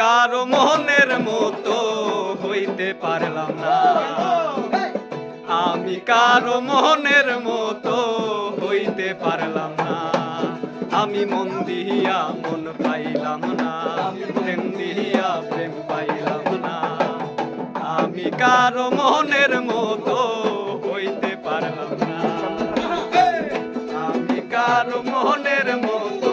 কারও মনের মতো হইতে পারলাম না। আমি কারও মনের মতো হইতে পারলাম না। আমি মন দিয়া মন পাইলাম না। প্রেম দিয়া প্রেম পাইলাম না। আমি কারও মনের মতো হইতে পারলাম না। আমি কারও মনের মতো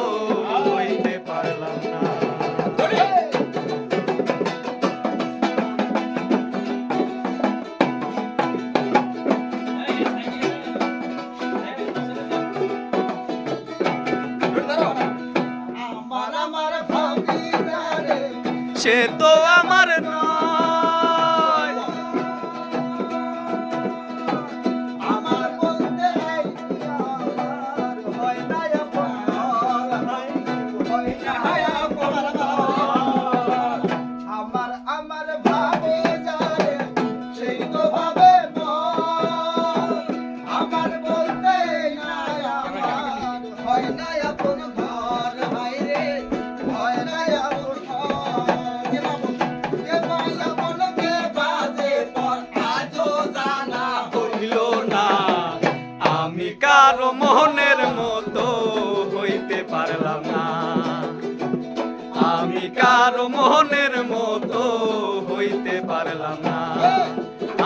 সে তো আমার নয়। কারও মোহনের মতো হইতে পারলাম না। আমি কারও মোহনের মতো হইতে পারলাম না।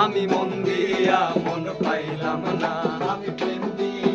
আমি মন দিয়া মন পাইলাম না। আমি প্রেম দিয়া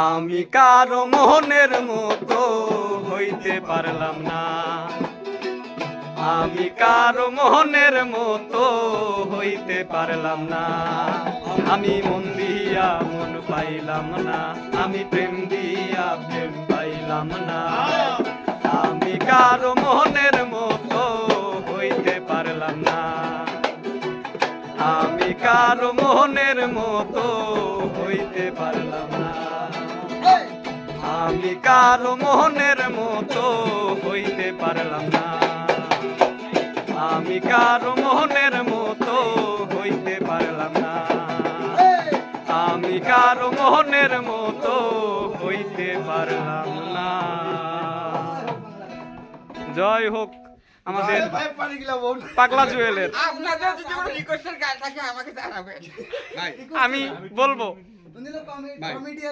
আমি কারও মোহনের মতো হইতে পারলাম না। আমি কারও মোহনের মতো হইতে পারলাম না। আমি মন দিয়া মন পাইলাম না। আমি প্রেম দিয়া প্রেম পাইলাম না। আমি কারও আমি কারও মনের মতো হইতে পারলাম না। আমি কারও মনের মতো হইতে পারলাম না। আমি কারও মনের মতো হইতে পারলাম না। আমি কারও মনের মতো হইতে পারলাম না। জয় হোক। আমাদের পাগলা জুয়েলের। আপনাদের যদি রিকোয়েস্টের গান থাকে আমাকে জানাবেন। আমি বলব। কমেডি